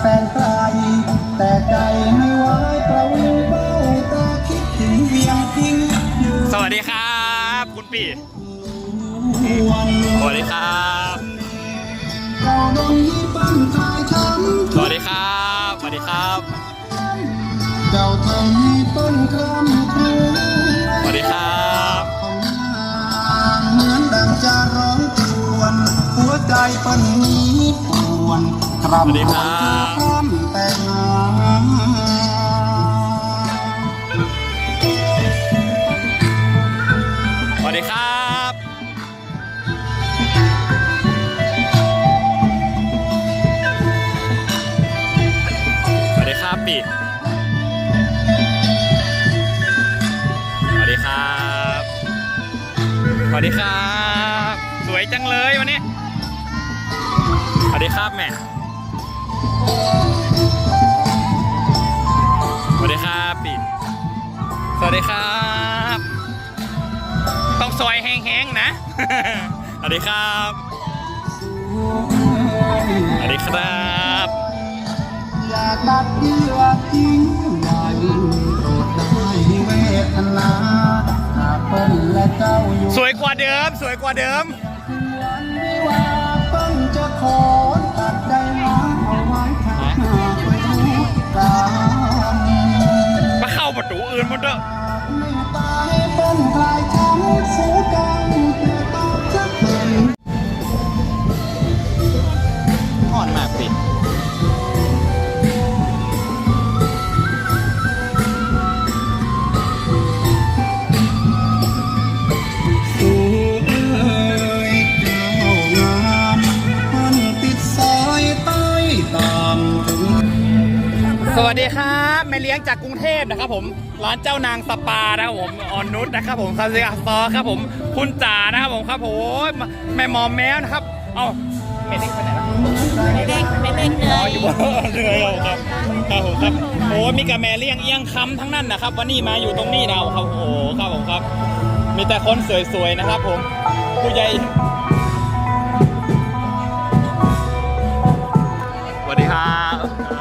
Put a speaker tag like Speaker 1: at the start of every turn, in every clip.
Speaker 1: แสนไกล แต่ใจไม่ไหวประวิงเบ้าตาคิดถึงเพียงทิ้งอยู่
Speaker 2: สวัสดีครับ คุณปี
Speaker 1: วัน
Speaker 2: สวัสดีครับ
Speaker 1: เราโดนยี่ปั้นทายช้ำ
Speaker 2: สวัสดีครับ สวัสดีครับ
Speaker 1: เจ้าทำให้ต้นคำครู
Speaker 2: สวัสดีครับ
Speaker 1: ของนางเหมือนดังจะร้องจวน หัวใจเปิ้นนี้ปวนค
Speaker 2: สวัสดีครัำบ สวัสดีครับ สวยจังเลยวันนี้ สวัสดีครับแม่ สวัสดีครับปีสวัสดีครับ ต้องซอยแห้งๆนะ สวัสดีครับ สวัสดีครับ
Speaker 1: อยากดัดเดียวทิ้งไว้โปรดได้เวทนา
Speaker 2: สวยกว่าเดิม สวยกว่าเดิม
Speaker 1: ส
Speaker 2: วัสดีครับแม่เลี้ยงจากกรุงเทพนะครับผมร้านเจ้านางสปานะครับผมออนนุชนะครับผมคาเซียซอครับผมคุณจ๋านะครับผมครับผมแม่หมอมแมวนะครับเอ้าแม่เล็กไปไหนล่ะ
Speaker 3: ไม่เล็กไม่เล็กเล
Speaker 2: อ๋อยอยู่บนเรือครับครับผมครับโอ้มีกับแม่เลี้ยงเอียงคำทั้งนั้นนะครับ วันนี้มาอยู่ตรงนี้นะครับโอ้โหครับผมครับ มีแต่คนสวยๆนะครับ ผมผู้ใหญ่สวัสดีครับ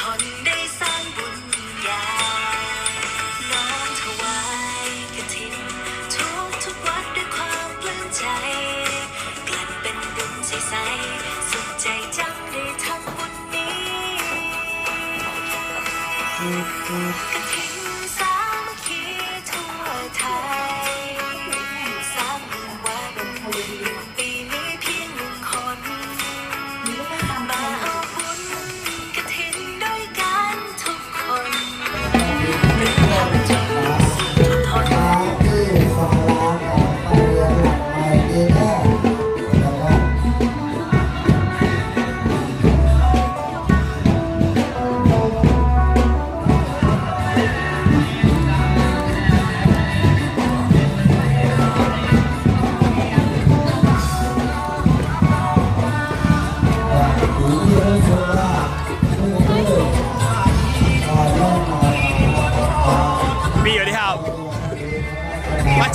Speaker 2: thunder.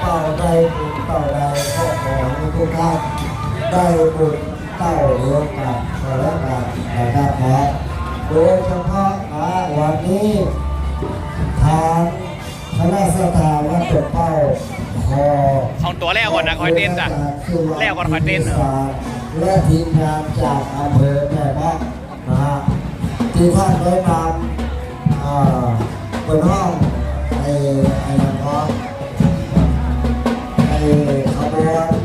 Speaker 2: เต่า
Speaker 1: ได้
Speaker 4: บุญเต่าไดก็ข
Speaker 2: อ
Speaker 5: ให้ทุกท่านได้บุญเต่าร่วมกันขอรับการนะครับนะโดยเฉพาะนะวันนี้ทางคณะสถาวัดตกเป้าคอ
Speaker 2: ของตัวแรกก่อนนะคอยเต้นจ้ะแล้วก่อนคอยเต้นเถอะ
Speaker 5: และทีมงานจากอำเภอแม่บ้านนะฮะที่ท่านได้นำอ่อเป็นห้องไอ้ไอ้นักร้อง 嗯好的。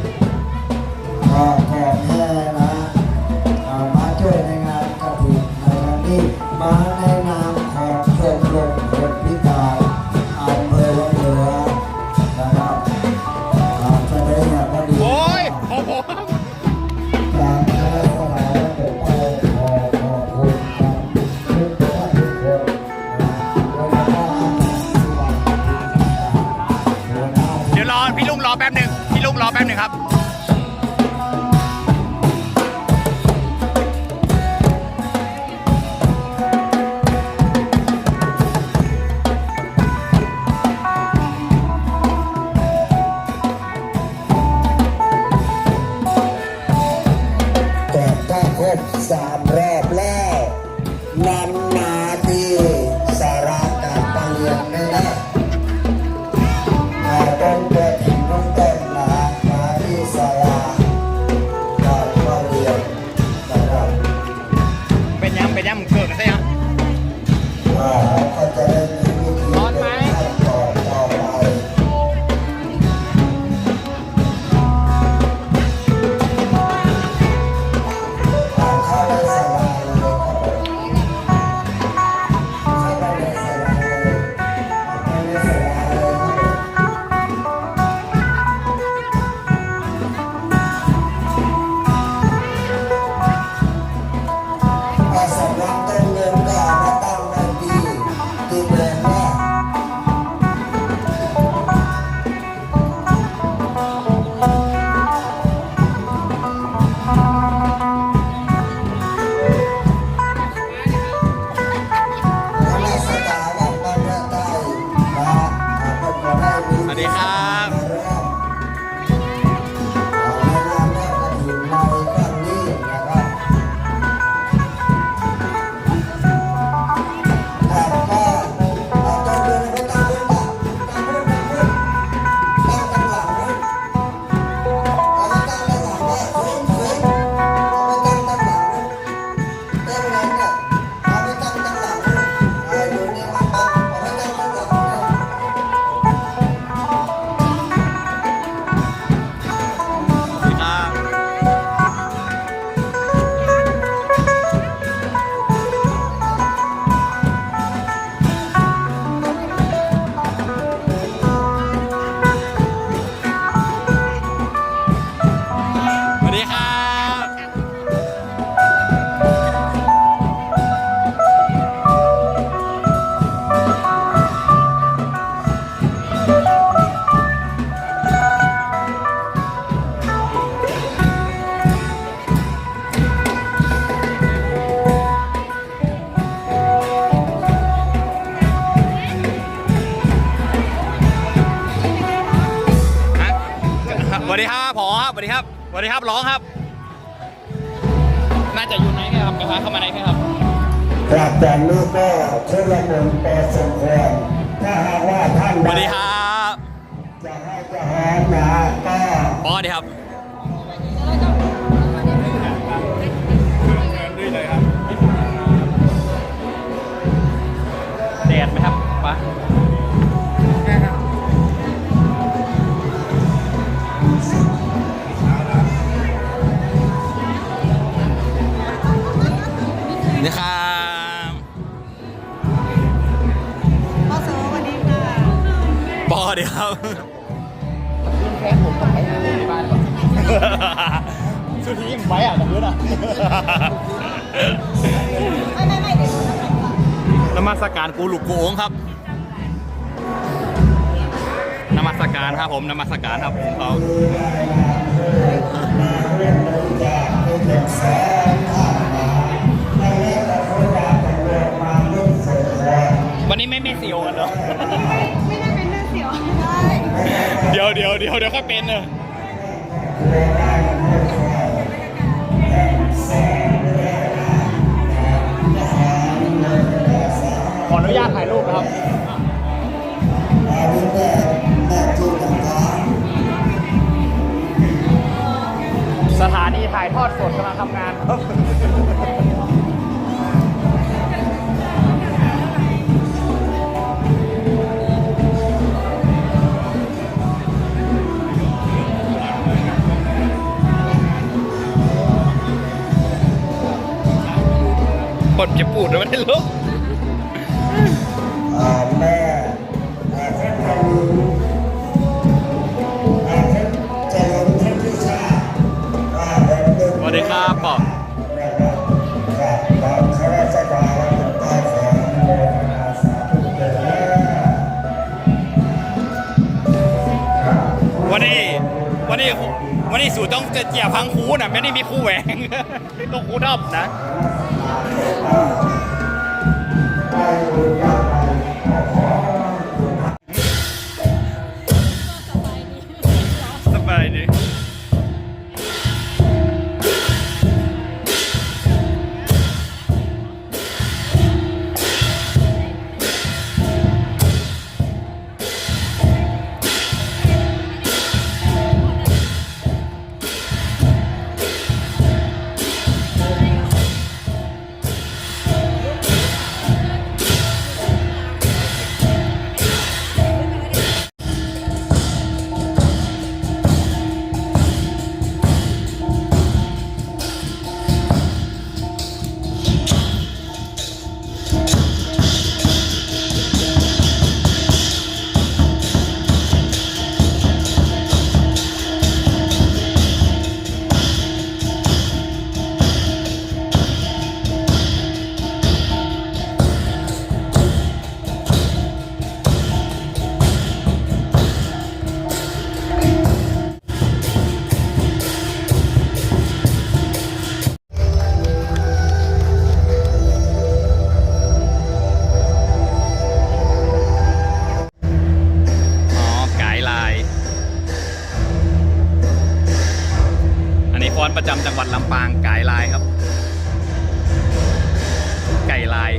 Speaker 5: อแป๊บหนึ่
Speaker 2: งพี่ลุงรอแป๊บหนึ่งครับ
Speaker 5: วัสดีครับ สมคว
Speaker 2: ร
Speaker 5: ถ้าหากว่าท่าน
Speaker 2: สวัสดีครับ
Speaker 5: จะให้จะหอมนะก็
Speaker 2: ปอดีครับ
Speaker 1: อดีค
Speaker 2: รับ
Speaker 1: แค่ผมกับไอ้ที่บ้านก่อน
Speaker 2: สุดที่ยิ่งไปอะกับพื้นอะ
Speaker 1: ไม่ไม่ไม่เดี๋ยวดูน้ำหนักก่อน
Speaker 2: นมัสการกูหลุกกูโองครับนมัสการครับผมนมัสการครับเขา
Speaker 5: เรื่องบริจาคเป็นเงินแสนข้ามมาให้เล่นกับคนอยากเป็นเรื่องมาเล่นสงคราม
Speaker 2: วันนี้ไม่ไม่เสียวกันเหรอ
Speaker 1: ยว
Speaker 2: เดี๋ยวเดี๋ยวเดี๋ยวค่อยเป็นเนอะขออนุญาตถ่ายรูปนะครับสถานีถ่ายทอดสดกำลังทำงานครับ ดจะปูดแล้วไม่ได้ลุก
Speaker 5: แม่อาเทพบุญอาเทพเจริญเทพวิชาอาเดินเดิน
Speaker 2: สวัสดีครับปอ
Speaker 5: นะครับจากตามข้าราชการและใต้ของโมทนาสาธุเด้อ
Speaker 2: วันนี้วันนี้วันนี้สูตรต้องจะเจียพังคูนะไม่ได้มีคู่แหวงต้องคูดอบนะ ส ประจำจังหวัดลำปางไก่ลายครับ ไก่ลาย